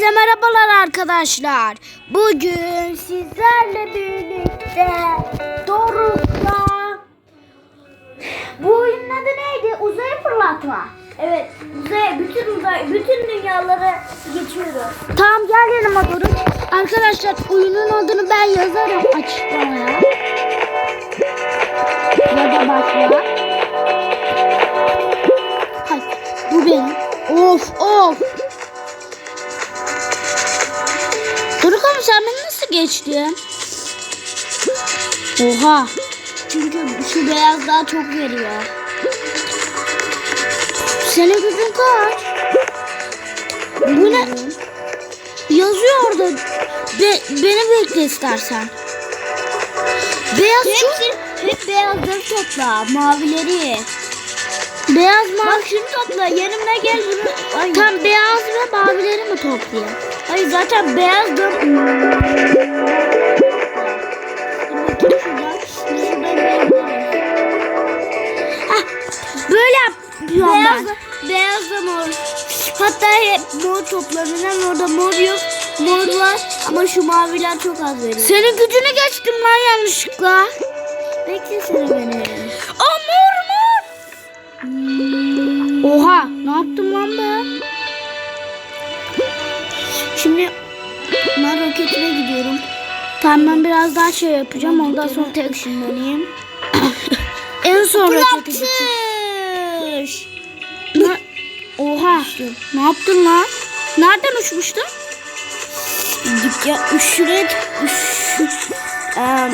Herkese merhabalar arkadaşlar. Bugün sizlerle birlikte Doruk'la bu oyunun adı neydi? Uzaya fırlatma. Evet, uzay, bütün uzay, bütün dünyaları geçiyoruz. Tamam gel yanıma Doruk. Arkadaşlar oyunun adını ben yazarım açıklamaya. Ya da başla. Hayır bu benim. Of of. Doruk ama sen beni nasıl geçtin? Oha. Çünkü şu beyaz daha çok veriyor. Senin gücün kaç? Bu ne? Yazıyor orada. Be- beni bekle istersen. Beyaz çok... Hepsi, hep beyazları topla, mavileri. Beyaz mavi. Bak şunu topla, yanımda gel bunu. Tam beyaz ve mavileri mi toplayayım? Hayır zaten beyaz da... Dur bakayım şuradan. Şuradan beyaz var. Heh, böyle yapıyorum Beyaz ben. beyaz da mor. Hatta hep mor toplanır ama orada mor yok. Mor var ama şu maviler çok az veriyor. Senin gücünü geçtim lan yanlışlıkla. Beklesene beni. Aa mor mor. Oha ne yaptım lan ben? Şimdi ben roketime gidiyorum. Tamam ben biraz daha şey yapacağım ondan sonra tek ışınlanayım. en son. Fırlatış. Ne- Oha. Ne yaptın lan? Nereden uçmuştun? Dükkan şuraya tık- Eee,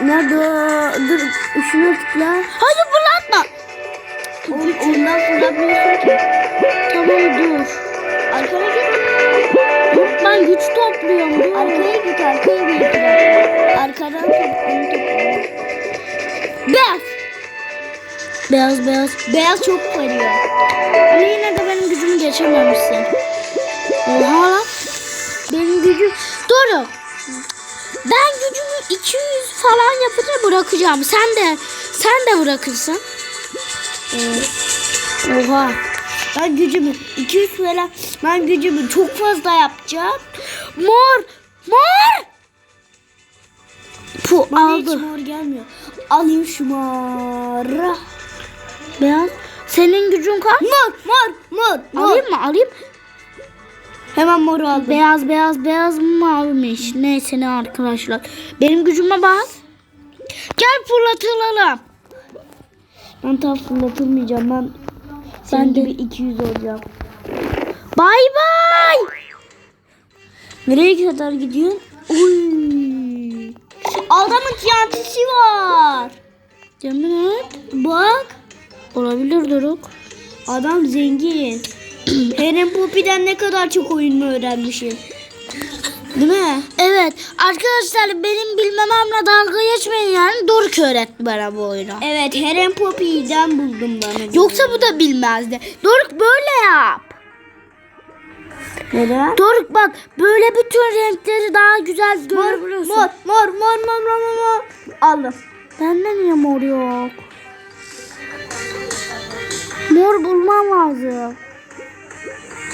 nerede? Dur şuna tıkla. Hadi fırlatma. On, ondan fırlatmıyorsun ki. Tamam dur. Arkana. Ben güç topluyorum. Dur. Arkaya git. Arkaya git. Arkadan top, onu topla. Beyaz. Beyaz beyaz. Beyaz çok veriyor. Ama yine de benim gücümü geçememişsin. Oha lan. Benim gücüm... Doğru. Ben gücümü 200 falan yapınca bırakacağım. Sen de sen de bırakırsın. Oha. Ben gücümü 200 falan ben gücümü çok fazla yapacağım. Mor. Mor. Pu Bana hiç aldı. mor gelmiyor. Alayım şu moru. Beyaz. Senin gücün kaç? Mor, mor, mor, mor. Alayım mı? Alayım. Hemen moru aldım. Beyaz beyaz beyaz mı mavimiş? Neyse ne arkadaşlar. Benim gücüme bak. Gel fırlatılalım. Ben tam fırlatılmayacağım. Ben Ben de. gibi 200 olacağım. Bay bay. Nereye kadar gidiyorsun? Uy. Adamın TNT'si var. Yemin et. Bak. Olabilir Doruk. Adam zengin. Helen Poppy'den ne kadar çok oyun öğrenmişim. Değil mi? Evet arkadaşlar benim bilmememle dalga geçmeyin yani Doruk öğretti bana bu oyunu. Evet Helen Poppy'den buldum ben. Yoksa bu da bilmezdi. Doruk böyle yap. Neden? Doruk bak böyle bütün renkleri daha güzel görebiliyorsun. mor, mor, mor, mor, mor, mor, mor. Aldım. Bende niye mor yok? Mor bulmam lazım.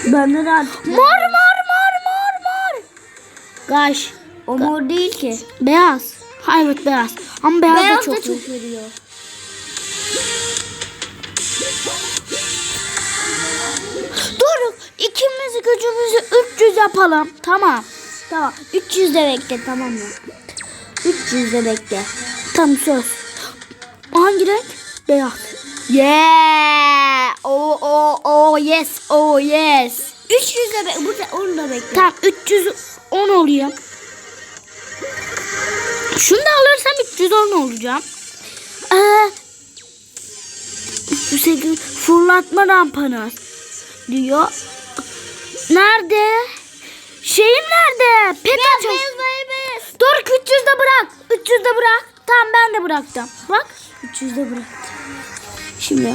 Bende de artık. Mor mor. Gaş. O mor değil ki. Beyaz. Ha evet beyaz. Ama beyaz, Beyaz da çok, da çok veriyor. Doruk ikimiz gücümüzü 300 yapalım. Tamam. Tamam. 300 de bekle tamam mı? 300 de bekle. Tamam söz. Hangi renk? Beyaz. Yeah! Oh oh oh yes oh yes. 300 de bekle. Burada onu da bekle. Tamam 310 oluyor. Şunu da alırsam 310 olacağım. Ee, 308 fırlatma rampanız diyor. Nerede? Şeyim nerede? Pek açıl. Dur 300 de bırak. 300 de bırak. Tamam ben de bıraktım. Bak. 300 de bıraktım. Şimdi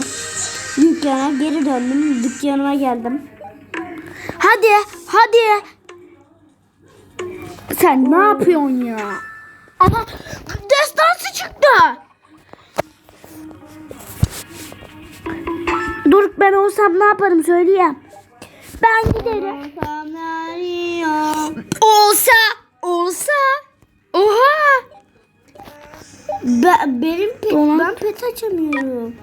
dükkana geri döndüm. Dükkanıma geldim. Hadi, hadi. Sen ne yapıyorsun ya? Aha, destansı çıktı. Dur ben olsam ne yaparım söyleyeyim. Ben giderim. Olsa, olsa. Oha. Ben, benim pet, Donat. ben pet açamıyorum.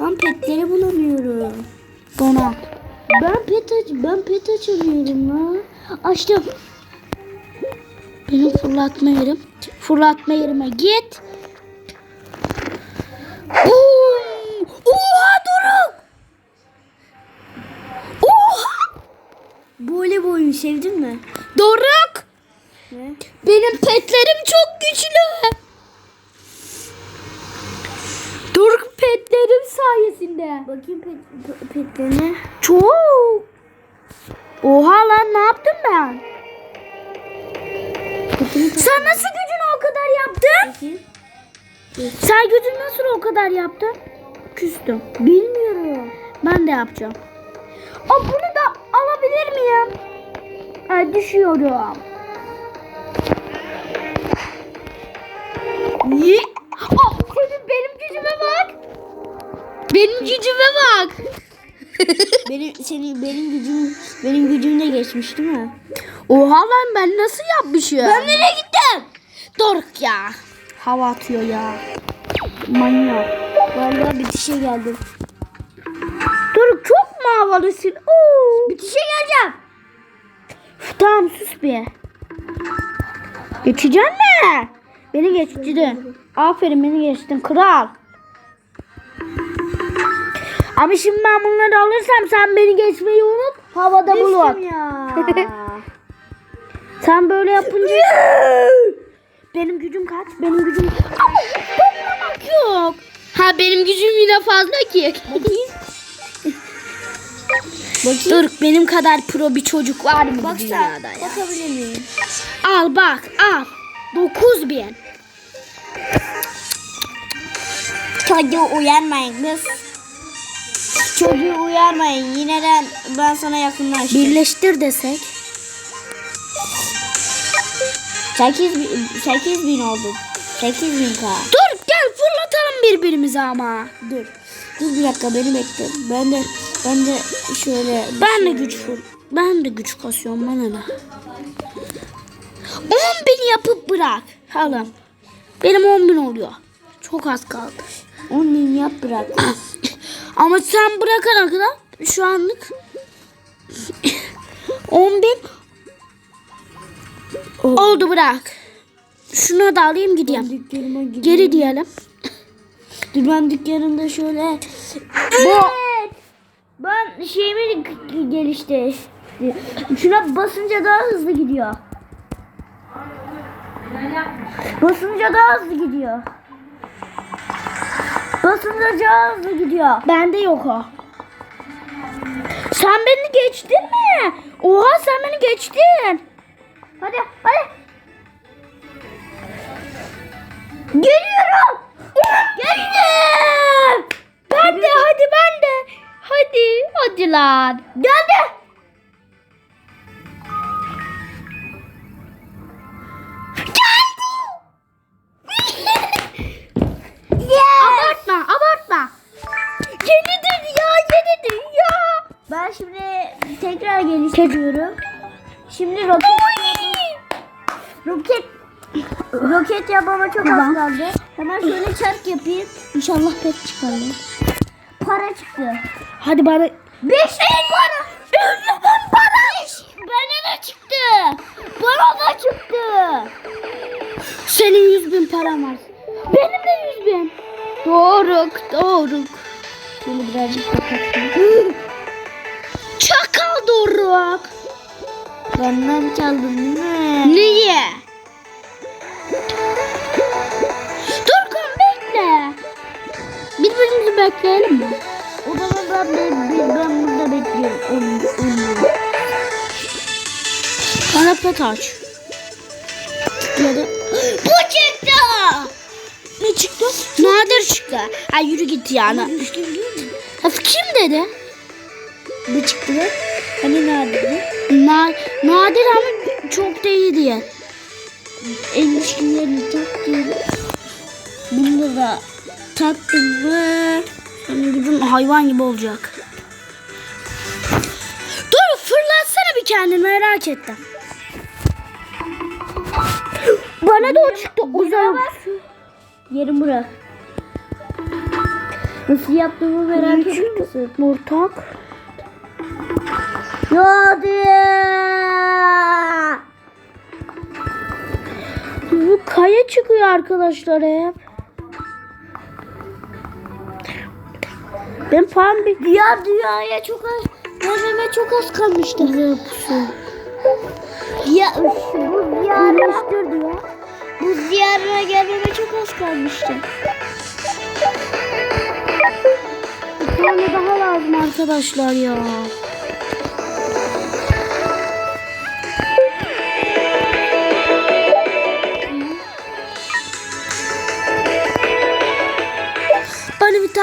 Ben petleri bulamıyorum. Donat. Ben pet aç ben pet açamıyorum la. Açtım. Benim fırlatma yerim. Fırlatma yerime git. Boom! Oha Doruk! Oha! Böyle bu oyunu sevdin mi? Doruk! Ne? Benim petlerim çok güçlü. Doruk petlerim sayesinde. Bakayım pet, pe- petlerine. Çok. Oha lan ne yaptım ben? Sen nasıl gücünü o kadar yaptın? Sen gücünü nasıl o kadar yaptın? Küstüm. Bilmiyorum. Ben de yapacağım. Aa, bunu da alabilir miyim? Ay, düşüyorum. Ye. Benim gücüme bak. Benim senin benim gücüm benim gücüm de geçmiş değil mi? Oha lan ben nasıl yapmışım? Ben nereye gittim? Doruk ya. Hava atıyor ya. Manyak. Vallahi bitişe geldim. Doruk çok mu havalısın? Oo. Bitişe geleceğim. Üf, Tamam sus bir. Geçeceksin mi? Beni geçtin. Aferin beni geçtin kral. Ama şimdi ben bunları alırsam sen beni geçmeyi unut. Havada bulun. Düştüm ya. Sen böyle yapınca... benim gücüm kaç? Benim gücüm... Ama toplamak yok. Ha benim gücüm yine fazla ki. Bakayım. Dur benim kadar pro bir çocuk var mı bu Baksa dünyada ya? bakabilir miyim? Al bak al. 9000. Çocuğu uyarmayın kız. Çocuğu uyarmayın. Yine de ben sana yakınlaştım. Birleştir desek. 8 bin, 8 bin oldu. 8 bin k. Dur gel fırlatalım birbirimize ama. Dur. Dur bir dakika beni bekle. Ben de ben de şöyle Ben de güç. Ben de güç kasıyorum bana ne. 10 bin yapıp bırak. Halam. Benim 10 bin oluyor. Çok az kaldı. 10 bin yap bırak. Ama sen bırakana kadar şu anlık 10 bin oldu bırak. Şunu da alayım gideyim. Geri diyelim. Dur ben dükkanımda şöyle. Bu Ben şeyimi gelişti. Şuna basınca daha hızlı gidiyor. Basınca daha hızlı gidiyor. Basınca daha hızlı gidiyor. bende yok o. Sen beni geçtin mi? Oha sen beni geçtin. Hadi hadi. Geliyorum. Geldim. Ben de hadi ben de. Hadi hadi lan. Geldi. Roket yapmama çok az kaldı. Hemen şöyle çark yapayım. İnşallah pet çıkar. Para çıktı. Hadi bana. 5 bin para. Özledim para. Bana da çıktı. Bana da çıktı. Senin yüz bin param var. Benim de yüz bin. Doğruk doğruk. Şunu birazcık kapatayım. Çakal doğruk. Benden çaldın değil mi? Niye? Bekleyelim mi? O zaman ben, ben, ben, burada bekliyorum. Onu, onu. Bana pet aç. Ya da Bu çıktı. Ne çıktı? Nadir çıktı. Ha yürü git musun? Ha, kim dedi? Bu çıktı lan. Hani nerede? Na nadir ama çok da iyi diye. En düşkünlerini tak diyorum. Bunda da taktım mı? Senin gücün hayvan gibi olacak. Dur fırlatsana bir kendini merak ettim. Bana da o çıktı uzay. Yerim bura. Nasıl yaptığımı merak ediyor musun? Ortak. Hadi. Bu kaya çıkıyor arkadaşlar hep. Ben falan bir Ya dünyaya çok az, gelmeme çok az kalmıştı. Ya üf, bu ziyara, bu ziyara gelmeme çok az kalmıştı. bir tane daha lazım arkadaşlar ya.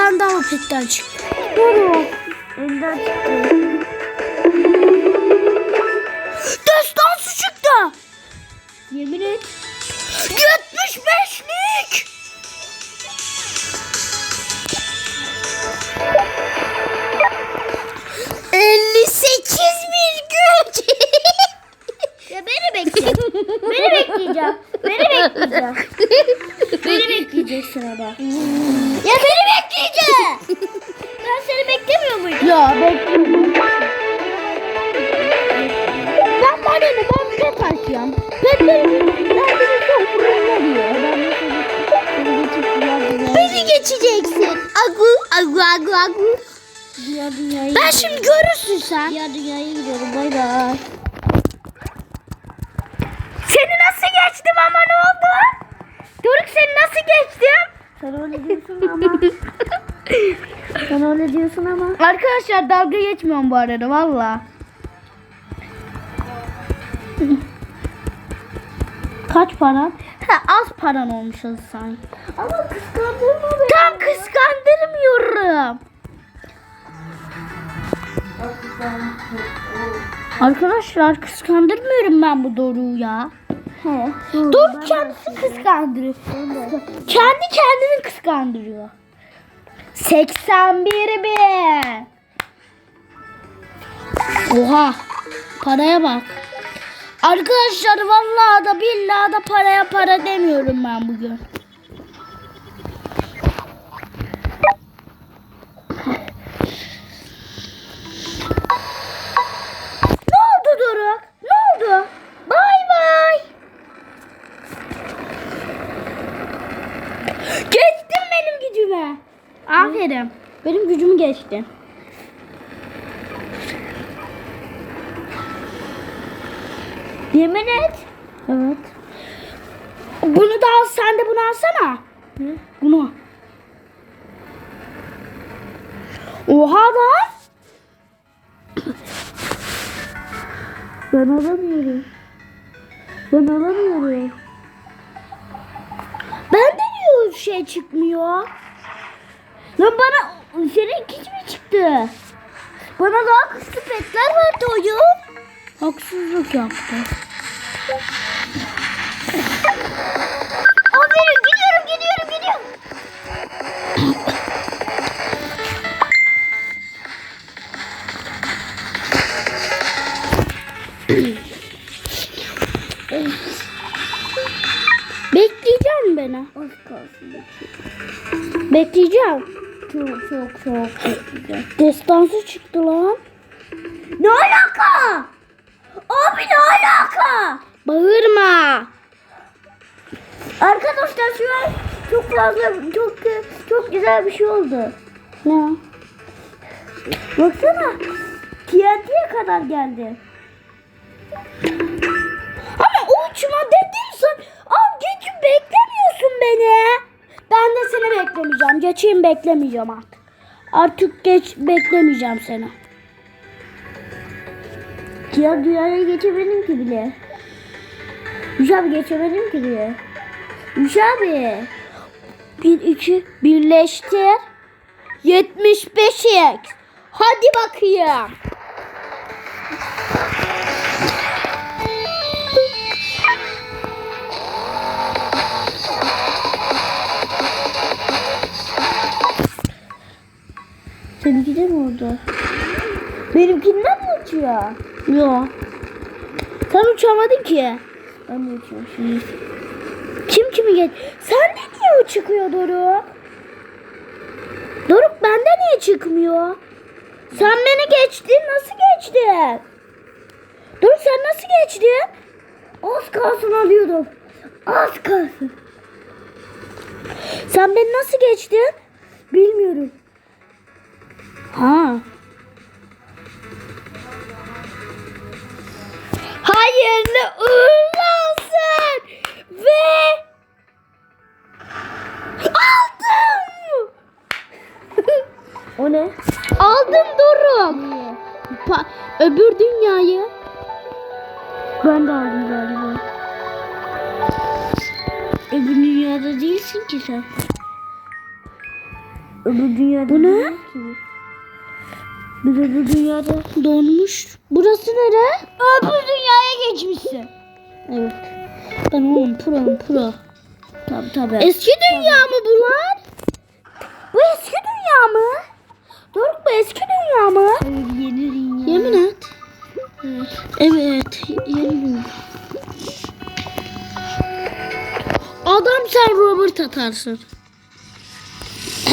Tane daha petten çıktı. Doğru. Önden çıktı. Destansı çıktı. Yemin et. 75'lik. Elli sekiz bir güç. Ya beni bekle. beni bekleyeceğim. Beni bekleyeceğim. beni bekleyeceksin ama. Ya beni ya bekliyorum. Ben bana ne ben pet açacağım. Petlerin derdini çok vuruyor. Beni geçeceksin. Agu agu agu agu. Diğer dünyaya Ben şimdi görürsün sen. Diğer dünyaya gidiyorum. Bay bay. Seni nasıl geçtim ama ne oldu? Doruk seni nasıl geçtim? Sen öyle diyorsun ama. Sen öyle diyorsun ama. Arkadaşlar dalga geçmiyorum bu arada valla. Kaç paran? Ha, az paran olmuş sanki. Ama kıskandırma. Tam kıskandırmıyorum. Arkadaşlar kıskandırmıyorum ben bu Doruk'u ya. He. Doruk kendisi kıskandırıyor. Kendi kendini kıskandırıyor. 81 bin. Oha. Paraya bak. Arkadaşlar vallahi da billahi da paraya para demiyorum ben bugün. Şey çıkmıyor? Lan bana senin hiç mi çıktı? Bana daha kısıtlı petler vardı oyun. Haksızlık yaptı. Aferin gidiyorum gidiyorum gidiyorum. Bekleyeceğim beni. Bekleyeceğim. Çok çok çok. Destansı çıktı lan. Ne alaka? Abi ne alaka? Bağırma. Arkadaşlar şu an çok fazla çok çok güzel bir şey oldu. Ne? Baksana. TNT'ye kadar geldi. Ama uçma dedim sen. Al geç beklemiyorsun beni. Seni beklemeyeceğim. Geçeyim beklemeyeceğim artık. Artık geç beklemeyeceğim seni. Diğer dünyaya geçemedim ki bile. Üç abi geçemedim ki bile. Üç abi. Bir iki birleştir. 75 x. Hadi bakayım. Seninki de mi oldu? Benimkinden mi uçuyor? Yok. Sen uçamadın ki. Ben de uçuyorum şimdi. Kim kimi geç? Sen de niye çıkıyor Doruk? Doruk bende niye çıkmıyor? Sen beni geçtin. Nasıl geçtin? Doruk sen nasıl geçtin? Az kalsın alıyordum. Az kalsın. Sen beni nasıl geçtin? Bilmiyorum. Ha. Hayırlı uğurlu olsun. Ve aldım. O ne? aldım Doruk. Pa- öbür dünyayı. Ben de aldım galiba. Öbür dünyada değilsin ki sen. Öbür dünyada Bu ne? değiliz Biz öbür dünyada Donmuş. Burası nere? Öbür dünyaya geçmişsin. Evet. Ben oğlum pro pro. tabi tabi. Eski dünya mı bunlar? Bu eski dünya mı? Doruk bu eski dünya mı? yeni dünya. Yemin et. Evet. Yeni dünya. Adam sen Robert atarsın.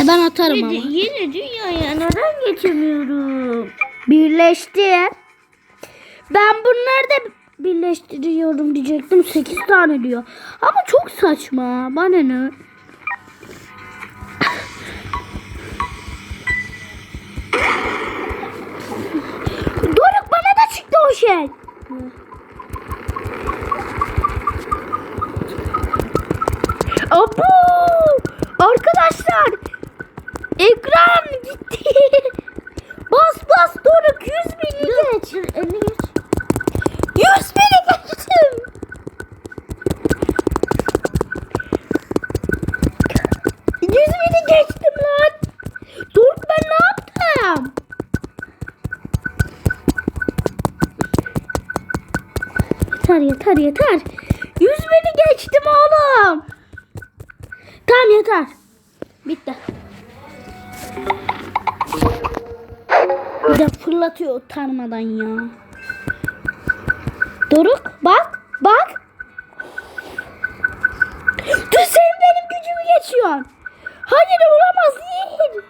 E ben atarım ama. Yeni, dünyaya neden geçemiyorum? Birleşti. Ben bunları da birleştiriyorum diyecektim. 8 tane diyor. Ama çok saçma. Bana ne? Doruk bana da çıktı o şey. Abu! Arkadaşlar ekran gitti. bas bas Doruk 100 bini geç. Dur elini geç. 100 bini geçtim. Yüz bini geçtim lan. Doruk ben ne yaptım? Yeter yeter yeter. Fırlatıyor utanmadan ya. Doruk bak bak. Dur sen benim gücümü geçiyorsun. Hayır olamaz değil.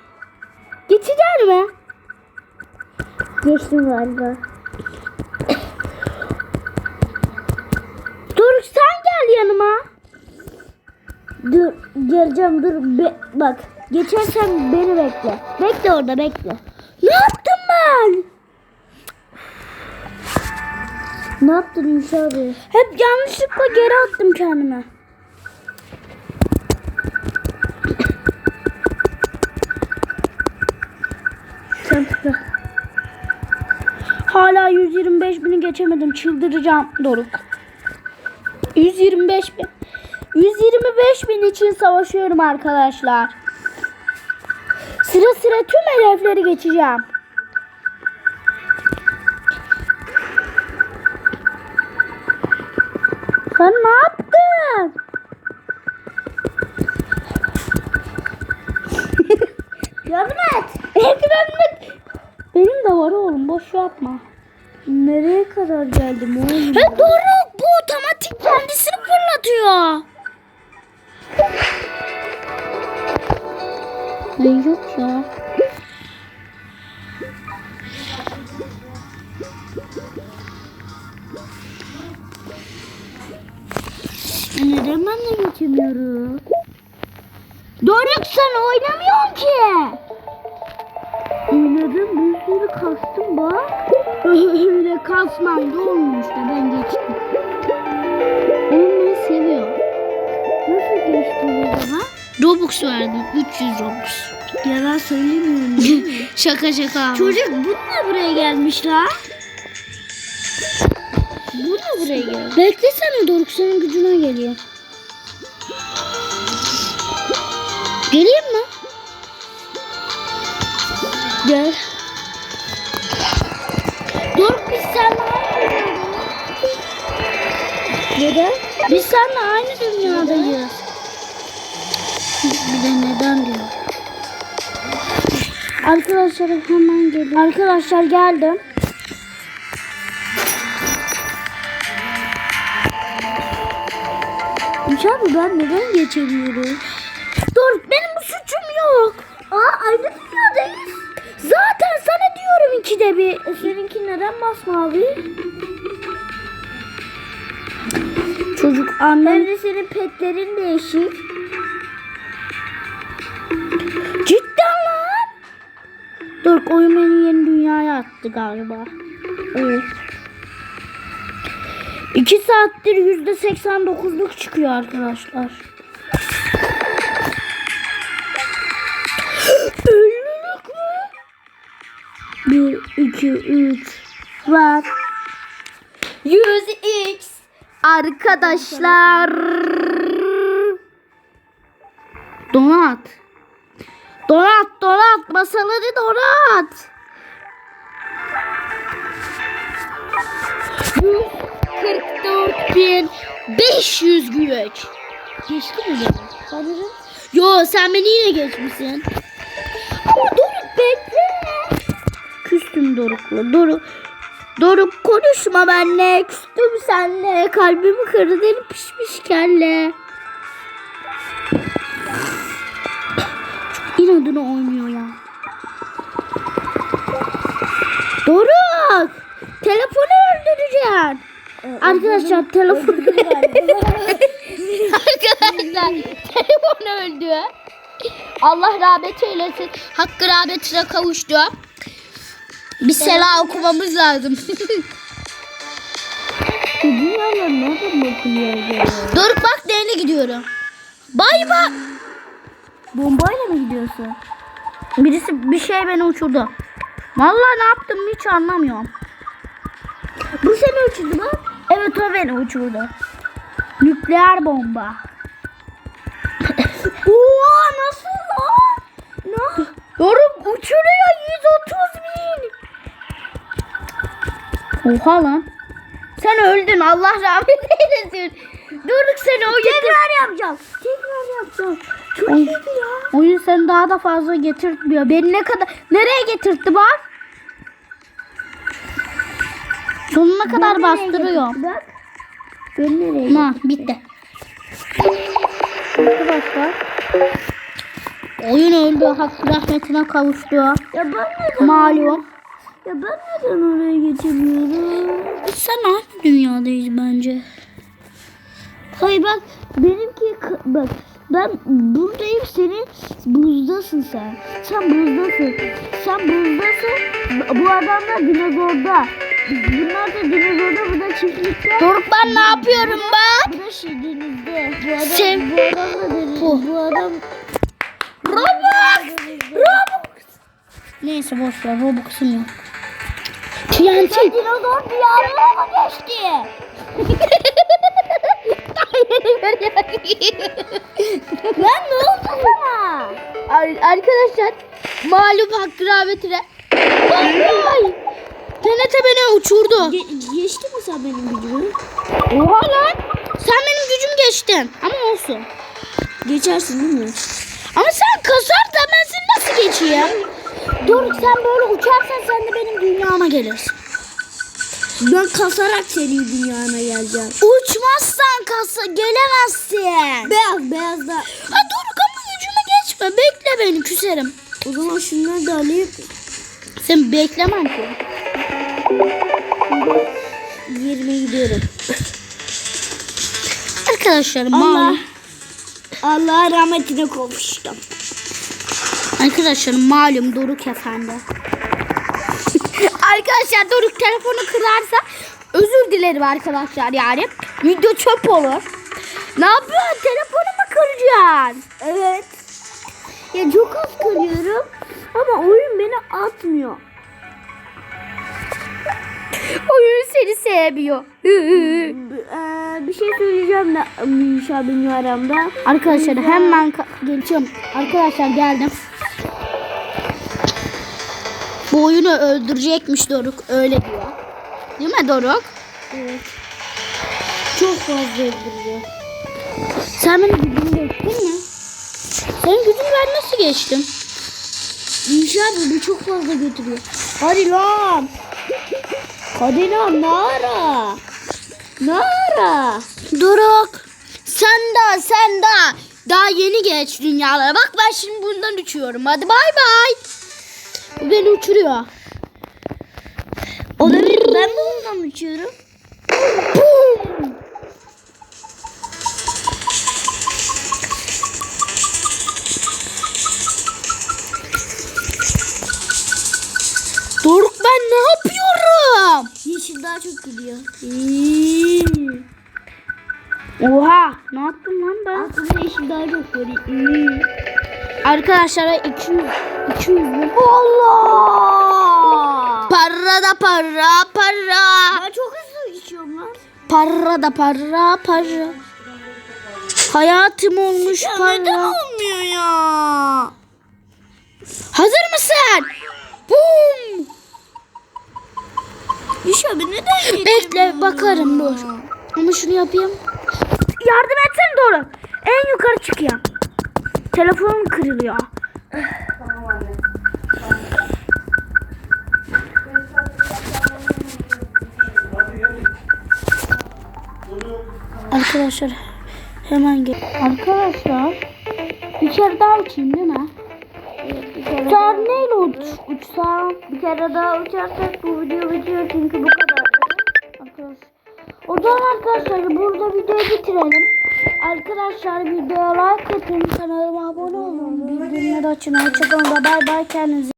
Geçecek mi? Geçtim galiba. Doruk sen gel yanıma. Dur geleceğim dur. Be- bak geçersen beni bekle. Bekle orada bekle. Ne yaptım ben? Ne yaptın Yunus abi? Hep yanlışlıkla geri attım kendime. Sen tıkla. Hala 125 bini geçemedim. Çıldıracağım Doruk. 125 bin. 125 bin için savaşıyorum arkadaşlar. Sıra sıra tüm hedefleri geçeceğim. Sen ne yaptın? Yardım et. Ekranlık. Benim de var oğlum boş yapma. Nereye kadar geldim oğlum? He Doruk bu otomatik kendisini fırlatıyor. Ay yok ya. De geçemiyorum? Doruk sen oynamıyorsun ki. Oynadım bir sürü kastım bak. Öyle kasmaydı olmuyor işte ben geçtim. Onu seviyor. Nasıl geçtin o zaman? Robux verdim 300 Robux. Yalan söylemiyorum? Şaka şaka. Çocuk bu da buraya gelmiş la. Bu da buraya gelmiş. Beklesene Doruk senin gücüne geliyor. Gel. Doruk biz seninle aynı. Neden? Biz seninle aynı dünyadayız. Bir de neden diyor. Arkadaşlar hemen gelin. Arkadaşlar geldim. Abi ben neden geçemiyorum? İkide bir. E, seninki neden masmavi? Çocuk annem Hem de senin petlerin değişik. cidden lan. Dur oyun beni yeni dünyaya attı galiba. Evet. 2 saattir yüzde 89'luk çıkıyor arkadaşlar. 2, 3 var. 100x arkadaşlar. Donat. Donat, donat. Masaları donat. 44.500 güç. Geçti mi beni? Sanırım. Yo sen beni yine geçmişsin. Ama. Küstüm Doruk'la. Doruk, Doruk konuşma benle. Küstüm senle. Kalbimi kırdı deli pişmiş kelle. Çok inadına oynuyor ya. Doruk. Telefonu öldüreceksin. Arkadaşlar telefon Arkadaşlar telefon öldü. Allah rahmet eylesin. Hakkı rahmetine kavuştu. Bir sela okumamız lazım. Dünyalar nereden bakılıyor acaba? Dur bak nereye gidiyorum. Bay bay. Bombayla mı gidiyorsun? Birisi bir şey beni uçurdu. Vallahi ne yaptım hiç anlamıyorum. Bu seni uçurdu mu? Evet o beni uçurdu. Nükleer bomba. Oha nasıl lan? Ne? Doruk uçuruyor 130 bin. Oha lan. Sen öldün Allah rahmet eylesin. Doruk seni o Tekrar yapacağım. Tekrar yapacağım. Çok Oy. iyiydi ya. Oyun seni daha da fazla getirtmiyor. Beni ne kadar nereye getirtti bak. Sonuna kadar Ben bastırıyor. Bak. Ben nereye Ha bitti. Arkadaşlar. Oyun öldü. Hakkı rahmetine kavuştu. Ya ben? Malum. Ya ben neden oraya geçemiyorum? Sen aynı dünyadayız bence. Hayır bak benimki bak ben buradayım senin buzdasın sen. Sen buzdasın. Sen buzdasın. Bu- Bu adam da dinozorda. Bunlar da dinozorda bu da çiftlikte. Doruk ben ne yapıyorum bak. Bu da şey denizde. Bu adam, Sev- bu adam da denizde. Bu. Bu adam Robux. Robux. Neyse boş ver Robux'um yok. TNT. Sen dinozor diyarına mı geçti? Lan ne oldu sana? Ar- Arkadaşlar malum hakkı rahmetine. Ay! TNT beni uçurdu. Ge- geçti mi sen benim gücümü? Oha lan. Sen benim gücüm geçtin. Ama olsun. Geçersin değil mi? Ama sen kasar da ben seni nasıl geçeyim? Dur sen böyle uçarsan sen de benim dünyama gelirsin. Ben kasarak senin dünyana geleceğim. Uçmazsan kasa gelemezsin. Beyaz beyaz da. Ha dur ama gücüme geçme. Bekle beni küserim. O zaman şunları da alayım. Sen beklemem ki. Yerime gidiyorum. Arkadaşlar Allah. Allah rahmetine kavuştum. Arkadaşlar malum Doruk efendi. arkadaşlar Doruk telefonu kırarsa özür dilerim arkadaşlar yani. Video çöp olur. Ne yapıyorsun? Telefonumu kıracaksın. Evet. Ya çok az kırıyorum. Ama oyun beni atmıyor. Oyun seni sevmiyor. Eee, bir şey söyleyeceğim de Mişa benim aramda. arkadaşlar hemen ka- geçiyorum. Arkadaşlar geldim. Bu oyunu öldürecekmiş Doruk. Öyle diyor. Değil mi Doruk? Evet. Çok fazla öldürüyor. Sen benim gücümü geçtin mi? Senin gücünü ben nasıl geçtim? Abi bu çok fazla götürüyor. Hadi lan. Hadi lan ne ara? Ne ara? Doruk. Sen de sen de Daha yeni geç dünyalara. Bak ben şimdi bundan uçuyorum. Hadi bay bay. Bu beni uçuruyor. Olabilir. Ben de ondan uçuyorum. Doruk ben ne yapıyorum? Yeşil daha çok gidiyor. Oha ne yaptım lan ben? Aslında yeşil daha çok böyle. Arkadaşlar 200 200 bin. Allah! Para da para para. Ben çok hızlı uçuyorum lan. Para da para para. Hayatım olmuş para. olmuyor ya? Hazır mısın? Bum. Yuş abi neden Bekle bakarım dur. Ama şunu yapayım. Yardım etsene doğru. En yukarı çık ya. Telefonum kırılıyor. Arkadaşlar hemen gel. Arkadaşlar kere daha uçayım değil mi? Uçar neyle uç, uçsam? Bir kere daha uçarsak bu video bitiyor çünkü bu kadar. Arkadaşlar. O zaman arkadaşlar burada videoyu bitirelim. Arkadaşlar videoya like atın, kanalıma abone olun, bildirimleri açın. Hoşçakalın, bay bay kendinize.